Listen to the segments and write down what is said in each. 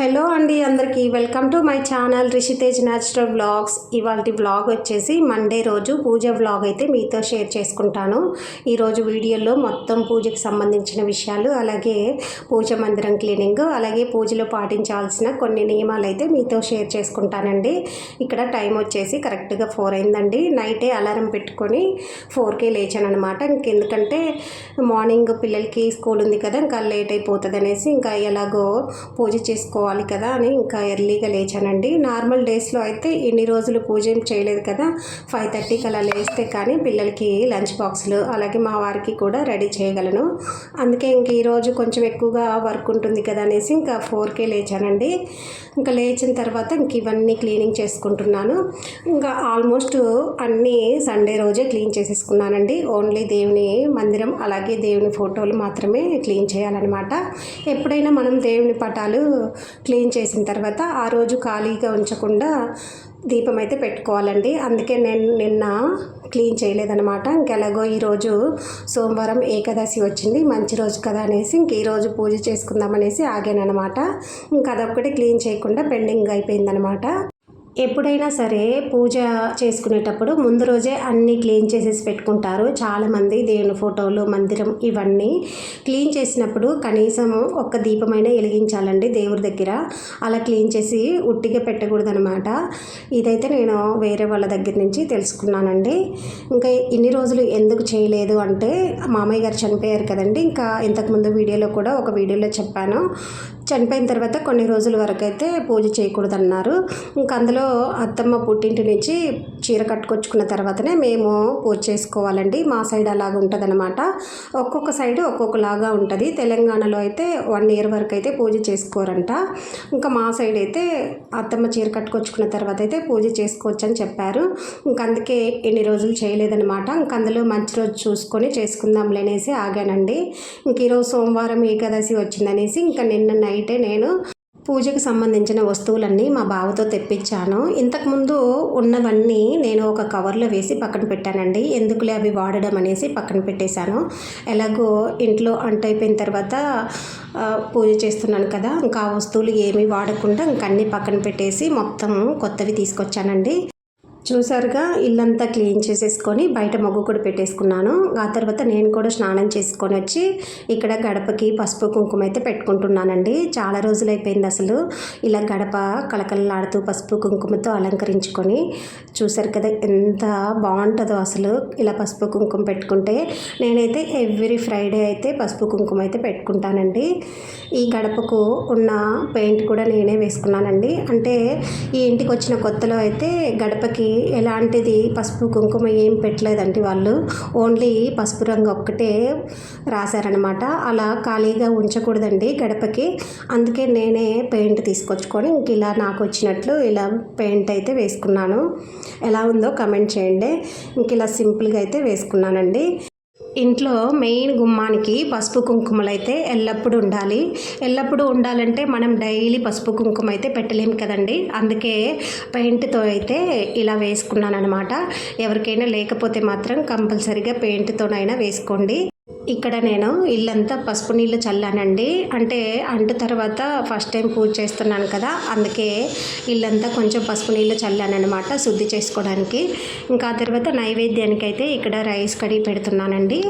Hello అండి అందరికీ. Welcome to my channel Rishitej natural vlogs ఇవాళ బ్లాగ్ వచ్చేసి మండే రోజు పూజ బ్లాగ్ అయితే మీతో షేర్ చేసుకుంటాను. ఈరోజు వీడియోలో మొత్తం పూజకి సంబంధించిన విషయాలు అలాగే పూజ మందిరం క్లీనింగ్ అలాగే పూజలో పాటించాల్సిన కొన్ని నియమాలు అయితే మీతో షేర్ చేసుకుంటానండి. ఇక్కడ టైం వచ్చేసి కరెక్ట్గా ఫోర్ అయిందండి. నైటే అలారం పెట్టుకొని ఫోర్కే లేచాను అనమాట ఇంకెందుకంటే మార్నింగ్ పిల్లలకి స్కూల్ ఉంది కదా ఇంకా లేట్ అయిపోతుంది అనేసి ఇంకా ఎలాగో పూజ చేసుకోవాలి కదా అని ఇంకా ఎర్లీగా లేచానండి. నార్మల్ డేస్లో అయితే ఇన్ని రోజులు పూజ ఏం చేయలేదు కదా. ఫైవ్ థర్టీకి అలా లేస్తే కానీ పిల్లలకి లంచ్ బాక్సులు అలాగే మా వారికి కూడా రెడీ చేయగలను. అందుకే ఇంక ఈరోజు కొంచెం ఎక్కువగా వర్క్ ఉంటుంది కదా అనేసి ఇంకా ఫోర్కే లేచానండి. ఇంకా లేచిన తర్వాత ఇంక ఇవన్నీ క్లీనింగ్ చేసుకుంటున్నాను. ఇంకా ఆల్మోస్ట్ అన్నీ సండే రోజే క్లీన్ చేసేసుకున్నానండి. ఓన్లీ దేవుని మందిరం అలాగే దేవుని ఫోటోలు మాత్రమే క్లీన్ చేయాలన్నమాట. ఎప్పుడైనా మనం దేవుని పటాలు క్లీన్ చేసిన తర్వాత ఆ రోజు ఖాళీగా ఉంచకుండా దీపం అయితే పెట్టుకోవాలండి. అందుకే నేను నిన్న క్లీన్ చేయలేదనమాట ఇంకెలాగో ఈరోజు సోమవారం ఏకాదశి వచ్చింది. మంచి రోజు కదా అనేసి ఇంక ఈరోజు పూజ చేసుకుందాం అనేసి ఆగానమాట ఇంక అదొక్కటి క్లీన్ చేయకుండా పెండింగ్ అయిపోయిందనమాట ఎప్పుడైనా సరే పూజ చేసుకునేటప్పుడు ముందు రోజే అన్నీ క్లీన్ చేసేసి పెట్టుకుంటారు. చాలామంది దేవుని ఫోటోలు మందిరం ఇవన్నీ క్లీన్ చేసినప్పుడు కనీసం ఒక్క దీపమైన వెలిగించాలండి దేవుడి దగ్గర. అలా క్లీన్ చేసి ఉట్టిగా పెట్టకూడదనమాట ఇదైతే నేను వేరే వాళ్ళ దగ్గర నుంచి తెలుసుకున్నానండి. ఇంకా ఇన్ని రోజులు ఎందుకు చేయలేదు అంటే మామయ్య గారు చనిపోయారు కదండి. ఇంకా ఇంతకుముందు వీడియోలో కూడా ఒక వీడియోలో చెప్పాను. చనిపోయిన తర్వాత కొన్ని రోజుల వరకు అయితే పూజ చేయకూడదన్నారు. ఇంకా అందులో అత్తమ్మ పుట్టింటి నుంచి చీర కట్టుకొచ్చుకున్న తర్వాతనే మేము పూజ చేసుకోవాలండి. మా సైడ్ అలాగ ఉంటుందన్నమాట. ఒక్కొక్క సైడ్ ఒక్కొక్కలాగా ఉంటుంది. తెలంగాణలో అయితే వన్ ఇయర్ వరకు అయితే పూజ చేసుకోరంట. ఇంకా మా సైడ్ అయితే అత్తమ్మ చీర కట్టుకొచ్చుకున్న తర్వాత అయితే పూజ చేసుకోవచ్చు అని చెప్పారు. ఇంక అందుకే ఎన్ని రోజులు చేయలేదన్నమాట. ఇంక అందులో మంచి రోజు చూసుకొని చేసుకుందాంలే అనేసి ఆగానండి. ఇంక ఈరోజు సోమవారం ఏకాదశి వచ్చిందనేసి ఇంకా నిన్న నైట్ నేను పూజకు సంబంధించిన వస్తువులన్నీ మా బావతో తెప్పించాను. ఇంతకుముందు ఉన్నవన్నీ నేను ఒక కవర్లో వేసి పక్కన పెట్టానండి. ఎందుకులే అవి వాడడం అనేసి పక్కన పెట్టేశాను. ఎలాగో ఇంట్లో అంట అయిపోయిన తర్వాత పూజ చేస్తున్నాను కదా ఇంకా ఆ వస్తువులు ఏమీ వాడకుండా ఇంకా అన్నీ పక్కన పెట్టేసి మొత్తం కొత్తవి తీసుకొచ్చానండి. చూసారుగా ఇల్లంతా క్లీన్ చేసేసుకొని బయట మొగ్గు కూడా పెట్టేసుకున్నాను. ఆ తర్వాత నేను కూడా స్నానం చేసుకొని వచ్చి ఇక్కడ గడపకి పసుపు కుంకుమ అయితే పెట్టుకుంటున్నానండి. చాలా రోజులు అయిపోయింది అసలు. ఇలా గడప కలకలలాడుతూ పసుపు కుంకుమతో అలంకరించుకొని చూసారు కదా ఎంత బాగుంటుందో అసలు. ఇలా పసుపు కుంకుమ పెట్టుకుంటే నేనైతే ఎవ్రీ ఫ్రైడే అయితే పసుపు కుంకుమ అయితే పెట్టుకుంటానండి. ఈ గడపకు ఉన్న పెయింట్ కూడా నేనే వేసుకున్నానండి. అంటే ఈ ఇంటికి వచ్చిన కొత్తలో అయితే గడపకి ఎలాంటిది? పసుపు కుంకుమ ఏం పెట్టలేదండి వాళ్ళు. ఓన్లీ పసుపు రంగు ఒక్కటే రాశారనమాట అలా ఖాళీగా ఉంచకూడదండి గడపకి. అందుకే నేనే పెయింట్ తీసుకొచ్చుకొని ఇంక ఇలా నాకు వచ్చినట్లు ఇలా పెయింట్ అయితే వేసుకున్నాను. ఎలా ఉందో కమెంట్ చేయండి. ఇంక ఇలా సింపుల్గా అయితే వేసుకున్నానండి. ఇంట్లో మెయిన్ గుమ్మానికి పసుపు కుంకుమలు అయితే ఎల్లప్పుడూ ఉండాలి. ఎల్లప్పుడూ ఉండాలంటే మనం డైలీ పసుపు కుంకుమ అయితే పెట్టలేం కదండి. అందుకే పెయింట్తో అయితే ఇలా వేసుకున్నాను అనమాట ఎవరికైనా లేకపోతే మాత్రం కంపల్సరీగా పెయింట్తోనైనా వేసుకోండి. ఇక్కడ నేను ఇల్లంతా పసుపు నీళ్ళు చల్లానండి. అంటే అంటు తర్వాత ఫస్ట్ టైం పూజ చేస్తున్నాను కదా అందుకే ఇల్లంతా కొంచెం పసుపు నీళ్ళు చల్లానమాట శుద్ధి చేసుకోవడానికి. ఇంకా ఆ తర్వాత నైవేద్యానికి అయితే ఇక్కడ రైస్ కడిగి పెడుతున్నానండి.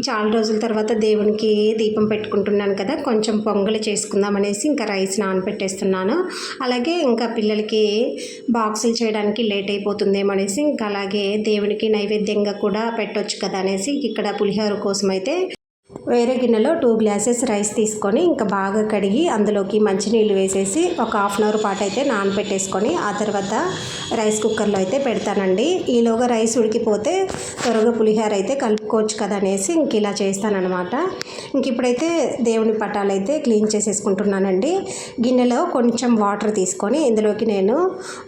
చాలా రోజుల తర్వాత దేవునికి దీపం పెట్టుకుంటున్నాను కదా కొంచెం పొంగలి చేసుకుందాం అనేసి ఇంకా రైస్ నానబెట్టేస్తున్నాను అలాగే ఇంకా పిల్లలకి బాక్సులు చేయడానికి లేట్ అయిపోతుందేమో అనేసి ఇంకా అలాగే దేవునికి నైవేద్యంగా కూడా పెట్టొచ్చు కదా అనేసి ఇక్కడ పులిహోర కోసం అయితే వేరే గిన్నెలో టూ గ్లాసెస్ రైస్ తీసుకొని ఇంకా బాగా కడిగి అందులోకి మంచినీళ్ళు వేసేసి ఒక హాఫ్ అన్ అవర్ పాటు అయితే నానబెట్టేసుకొని ఆ తర్వాత రైస్ కుక్కర్లో అయితే పెడతానండి. ఈలోగా రైస్ ఉడికిపోతే త్వరగా పులిహోర అయితే కలుపుకోవచ్చు కదా అనేసి ఇంక ఇలా చేస్తానన్నమాట. ఇంక ఇప్పుడైతే దేవుని పటాలు అయితే క్లీన్ చేసేసుకుంటున్నానండి. గిన్నెలో కొంచెం వాటర్ తీసుకొని ఇందులోకి నేను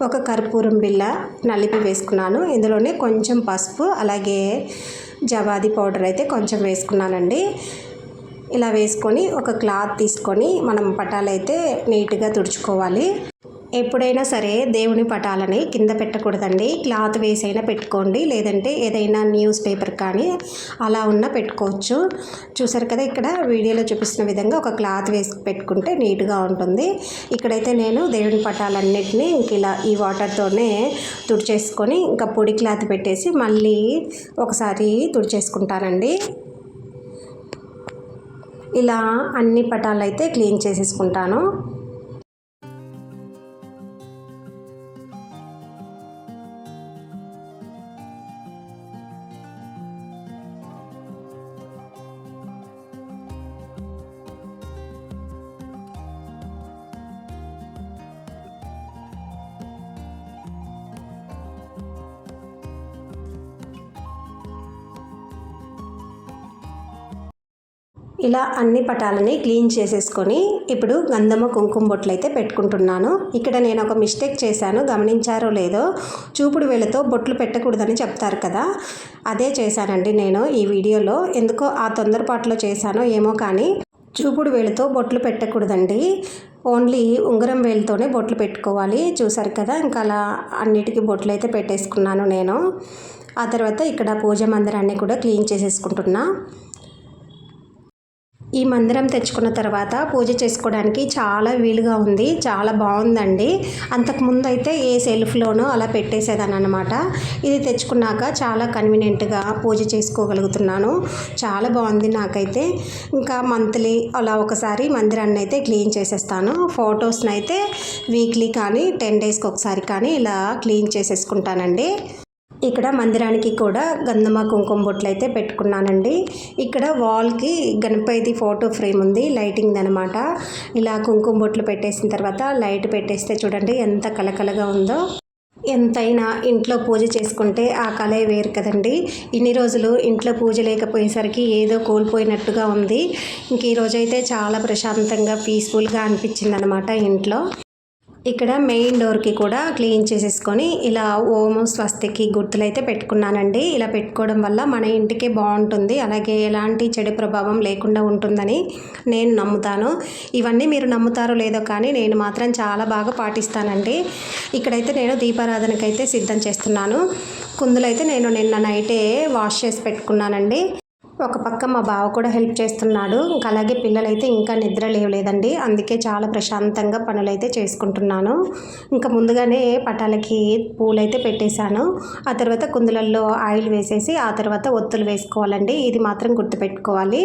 ఒక కర్పూరం బిళ్ళ నలిపి వేసుకున్నాను. ఇందులోనే కొంచెం పసుపు అలాగే జవాది పౌడర్ అయితే కొంచెం వేసుకున్నానండి. ఇలా వేసుకొని ఒక క్లాత్ తీసుకొని మనం పటాలు అయితే నీట్గా తుడుచుకోవాలి. ఎప్పుడైనా సరే దేవుని పటాలని కింద పెట్టకూడదండి. క్లాత్ వేసైనా పెట్టుకోండి. లేదంటే ఏదైనా న్యూస్ పేపర్ కానీ అలా ఉన్న పెట్టుకోవచ్చు. చూసారు కదా ఇక్కడ వీడియోలో చూపిస్తున్న విధంగా ఒక క్లాత్ వేసి పెట్టుకుంటే నీట్గా ఉంటుంది. ఇక్కడైతే నేను దేవుని పటాలన్నిటినీ ఇంక ఇలా ఈ వాటర్తోనే తుడిచేసుకొని ఇంకా పొడి క్లాత్ పెట్టేసి మళ్ళీ ఒకసారి తుడిచేసుకుంటానండి. ఇలా అన్ని పటాలు అయితే క్లీన్ చేసేసుకుంటాను. ఇలా అన్ని పటాలని క్లీన్ చేసేసుకొని ఇప్పుడు గంధమ కుంకుమ బొట్లు అయితే పెట్టుకుంటున్నాను. ఇక్కడ నేను ఒక మిస్టేక్ చేశాను. గమనించారో లేదో చూపుడు వేళతో బొట్లు పెట్టకూడదని చెప్తారు కదా. అదే చేశానండి నేను ఈ వీడియోలో. ఎందుకో ఆ తొందరపాటులో చేశానో ఏమో కానీ చూపుడు వేలుతో బొట్లు పెట్టకూడదండి. ఓన్లీ ఉంగరం వేలుతోనే బొట్లు పెట్టుకోవాలి. చూసారు కదా ఇంకా అలా అన్నిటికీ బొట్లు అయితే పెట్టేసుకున్నాను నేను. ఆ తర్వాత ఇక్కడ పూజ మందిరాన్ని కూడా క్లీన్ చేసేసుకుంటున్నా. ఈ మందిరం తెచ్చుకున్న తర్వాత పూజ చేసుకోవడానికి చాలా వీలుగా ఉంది చాలా బాగుందండి. అంతకుముందు అయితే ఏ సెల్ఫ్లోనో అలా పెట్టేసేదాన్ని అనమాట ఇది తెచ్చుకున్నాక చాలా కన్వీనియంట్గా పూజ చేసుకోగలుగుతున్నాను. చాలా బాగుంది నాకైతే. ఇంకా మంత్లీ అలా ఒకసారి మందిరాన్ని అయితే క్లీన్ చేసేస్తాను. ఫొటోస్ని అయితే వీక్లీ కానీ టెన్ డేస్కి ఒకసారి కానీ ఇలా క్లీన్ చేసేసుకుంటానండి. ఇక్కడ మందిరానికి కూడా గంధమ కుంకుమ బొట్లు అయితే పెట్టుకున్నానండి. ఇక్కడ వాల్కి గణపతి ఫోటో ఫ్రేమ్ ఉంది లైటింగ్ అనమాట ఇలా కుంకుమ బొట్లు పెట్టేసిన తర్వాత లైట్ పెట్టేస్తే చూడండి ఎంత కలకలగా ఉందో. ఎంతైనా ఇంట్లో పూజ చేసుకుంటే ఆ కళే వేరు కదండి. ఇన్ని రోజులు ఇంట్లో పూజ లేకపోయేసరికి ఏదో కోల్పోయినట్టుగా ఉంది. ఇంక ఈరోజైతే చాలా ప్రశాంతంగా పీస్ఫుల్గా అనిపించింది అనమాట ఇంట్లో. ఇక్కడ మెయిన్ డోర్కి కూడా క్లీన్ చేసేసుకొని ఇలా ఓము స్వస్తికి గుర్తులైతే పెట్టుకున్నానండి. ఇలా పెట్టుకోవడం వల్ల మన ఇంటికి బాగుంటుంది. అలాగే ఎలాంటి చెడు ప్రభావం లేకుండా ఉంటుందని నేను నమ్ముతాను. ఇవన్నీ మీరు నమ్ముతారో లేదో కానీ నేను మాత్రం చాలా బాగా పాటిస్తానండి. ఇక్కడైతే నేను దీపారాధనకైతే సిద్ధం చేస్తున్నాను. కుందులైతే నేను నిన్న నైటే వాష్ చేసి పెట్టుకున్నానండి. ఒక పక్క మా బావ కూడా హెల్ప్ చేస్తున్నాడు. ఇంకా అలాగే పిల్లలైతే ఇంకా నిద్ర లేవలేదండి. అందుకే చాలా ప్రశాంతంగా పనులైతే చేసుకుంటున్నాను. ఇంకా ముందుగానే పటాలకి పూలైతే పెట్టేశాను. ఆ తర్వాత కుందులల్లో ఆయిల్ వేసేసి ఆ తర్వాత ఒత్తులు వేసుకోవాలండి. ఇది మాత్రం గుర్తుపెట్టుకోవాలి.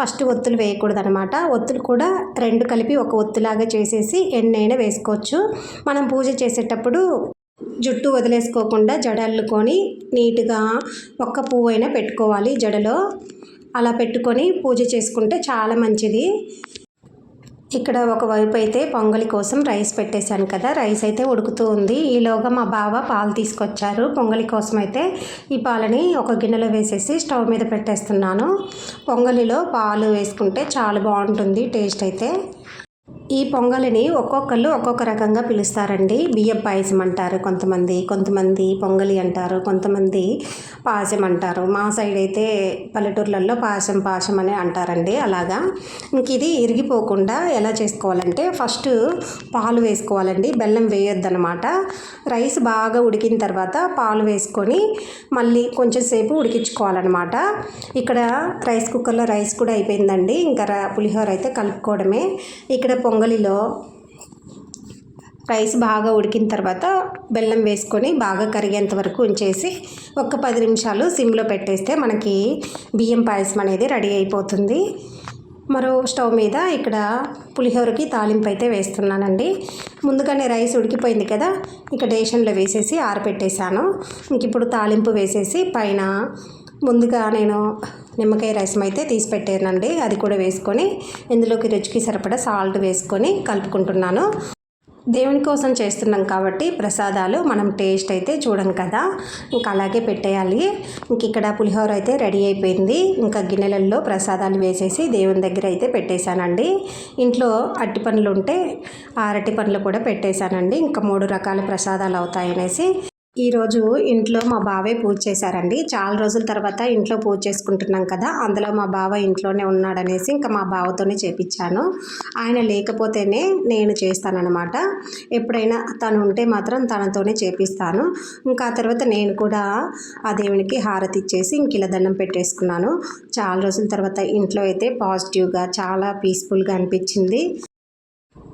ఫస్ట్ ఒత్తులు వేయకూడదు అనమాట ఒత్తులు కూడా రెండు కలిపి ఒక ఒత్తులాగా చేసేసి ఎన్నైనా వేసుకోవచ్చు. మనం పూజ చేసేటప్పుడు జుట్టు వదిలేసుకోకుండా జడ అల్లుకొని నీట్గా ఒక్క పువ్వు అయినా పెట్టుకోవాలి జడలో. అలా పెట్టుకొని పూజ చేసుకుంటే చాలా మంచిది. ఇక్కడ ఒకవైపు అయితే పొంగలి కోసం రైస్ పెట్టేశాను కదా రైస్ అయితే ఉడుకుతూ ఉంది. ఈలోగా మా బావ పాలు తీసుకొచ్చారు. పొంగలి కోసం అయితే ఈ పాలని ఒక గిన్నెలో వేసేసి స్టవ్ మీద పెట్టేస్తున్నాను. పొంగలిలో పాలు వేసుకుంటే చాలా బాగుంటుంది టేస్ట్ అయితే. ఈ పొంగలిని ఒక్కొక్కళ్ళు ఒక్కొక్క రకంగా పిలుస్తారండి. బియ్యం పాయసం అంటారు కొంతమంది కొంతమంది పొంగలి అంటారు కొంతమంది పాయసం అంటారు. మా సైడ్ అయితే పల్లెటూర్లలో పాయసం పాయసం అని అంటారండి అలాగా. ఇంక ఇది ఇరిగిపోకుండా ఎలా చేసుకోవాలంటే ఫస్ట్ పాలు వేసుకోవాలండి. బెల్లం వేయొద్దనమాట రైస్ బాగా ఉడికిన తర్వాత పాలు వేసుకొని మళ్ళీ కొంచెం సేపు ఉడికించుకోవాలన్నమాట. ఇక్కడ రైస్ కుక్కర్లో రైస్ కూడా అయిపోయిందండి. ఇంకా పులిహోర అయితే కలుపుకోవడమే. ఇక్కడ పొంగ పొంగలిలో రైస్ బాగా ఉడికిన తర్వాత బెల్లం వేసుకొని బాగా కరిగేంత వరకు ఉంచేసి ఒక పది నిమిషాలు సిమ్లో పెట్టేస్తే మనకి బియ్యం పాయసం అనేది రెడీ అయిపోతుంది. మరో స్టవ్ మీద ఇక్కడ పులిహోరకి తాలింపు అయితే వేస్తున్నానండి. ముందుగానే రైస్ ఉడికిపోయింది కదా ఇక డేషన్లో వేసేసి ఆరపెట్టేశాను. ఇంక ఇప్పుడు తాలింపు వేసేసి పైన ముందుగా నేను నిమ్మకాయ రసం అయితే తీసి పెట్టానండి. అది కూడా వేసుకొని ఇందులోకి రుచికి సరిపడా సాల్ట్ వేసుకొని కలుపుకుంటున్నాను. దేవుని కోసం చేస్తున్నాం కాబట్టి ప్రసాదాలు మనం టేస్ట్ అయితే చూడం కదా. ఇంకా అలాగే పెట్టేయాలి. ఇంక ఇక్కడ పులిహోర అయితే రెడీ అయిపోయింది. ఇంకా గిన్నెలలో ప్రసాదాలు వేసేసి దేవుని దగ్గర అయితే పెట్టేశానండి. ఇంట్లో అట్టి పనులు ఉంటే ఆ అరటి పనులు కూడా పెట్టేశానండి. ఇంకా మూడు రకాల ప్రసాదాలు అవుతాయనేసి ఈరోజు ఇంట్లో మా బావే పూజ చేశారండి. చాలా రోజుల తర్వాత ఇంట్లో పూజ చేసుకుంటున్నాం కదా అందులో మా బావ ఇంట్లోనే ఉన్నాడనేసి ఇంకా మా బావతోనే చేపించాను. ఆయన లేకపోతేనే నేను చేస్తానన్నమాట. ఎప్పుడైనా తను ఉంటే మాత్రం తనతోనే చేపిస్తాను. ఇంకా ఆ తర్వాత నేను కూడా ఆ దేవునికి హారతి ఇచ్చేసి ఇంక ఇలా దండం పెట్టేసుకున్నాను. చాలా రోజుల తర్వాత ఇంట్లో అయితే పాజిటివ్గా చాలా పీస్ఫుల్గా అనిపించింది.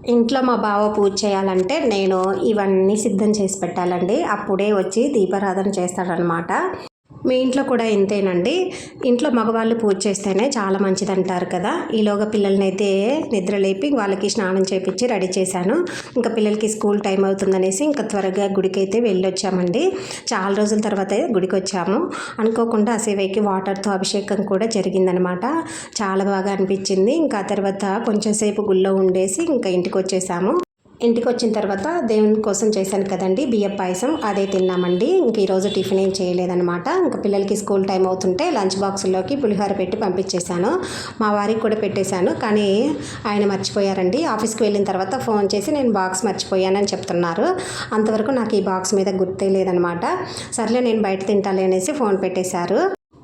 ఇంట్లో మా బావ పూజ చేయాలంటే నేను ఇవన్నీ సిద్ధం చేసి పెట్టాలండి. అప్పుడే వచ్చి దీపారాధన చేస్తాడనమాట మీ ఇంట్లో కూడా ఇంతేనండి? ఇంట్లో మగవాళ్ళు పూజ చేస్తేనే చాలా మంచిది అంటారు కదా. ఈలోగా పిల్లల్ని అయితే నిద్ర లేపి వాళ్ళకి స్నానం చేపించి రెడీ చేశాను. ఇంకా పిల్లలకి స్కూల్ టైం అవుతుందనేసి ఇంకా త్వరగా గుడికి అయితే వెళ్ళొచ్చామండి. చాలా రోజుల తర్వాత గుడికి వచ్చాము అనుకోకుండా ఆ వాటర్తో అభిషేకం కూడా జరిగిందనమాట. చాలా బాగా అనిపించింది. ఇంకా తర్వాత కొంచెం సేపు గుళ్ళో ఉండేసి ఇంకా ఇంటికి వచ్చేసాము ఇంటికి వచ్చిన తర్వాత దేవుని కోసం చేశాను కదండి బియ్యం పాయసం. అదే తిన్నామండి. ఇంక ఈరోజు టిఫిన్ ఏం చేయలేదనమాట ఇంకా పిల్లలకి స్కూల్ టైం అవుతుంటే లంచ్ బాక్సుల్లోకి పులిహోర పెట్టి పంపించేశాను. మా వారికి కూడా పెట్టేశాను. కానీ ఆయన మర్చిపోయారండి. ఆఫీస్కి వెళ్ళిన తర్వాత ఫోన్ చేసి నేను బాక్స్ మర్చిపోయానని చెప్తున్నారు. అంతవరకు నాకు ఈ బాక్స్ మీద గుర్తే లేదనమాట సర్లే నేను బయట తింటాలే అనేసి ఫోన్ పెట్టేశారు.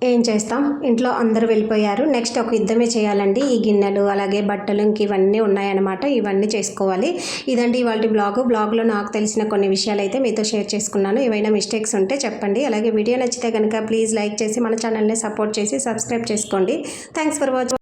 ఏం చేస్తాం? ఇంట్లో అందరూ వెళ్ళిపోయారు. నెక్స్ట్ ఒక యుద్ధమే చేయాలండి. ఈ గిన్నెలు అలాగే బట్టలు ఇంక ఇవన్నీ ఉన్నాయన్నమాట. ఇవన్నీ చేసుకోవాలి. ఇదండి ఇవాళ బ్లాగ్. బ్లాగ్లో నాకు తెలిసిన కొన్ని విషయాలు అయితే మీతో షేర్ చేసుకున్నాను. ఏవైనా మిస్టేక్స్ ఉంటే చెప్పండి. అలాగే వీడియో నచ్చితే కనుక ప్లీజ్ లైక్ చేసి మన ఛానల్ని సపోర్ట్ చేసి సబ్స్క్రైబ్ చేసుకోండి. Thanks for watching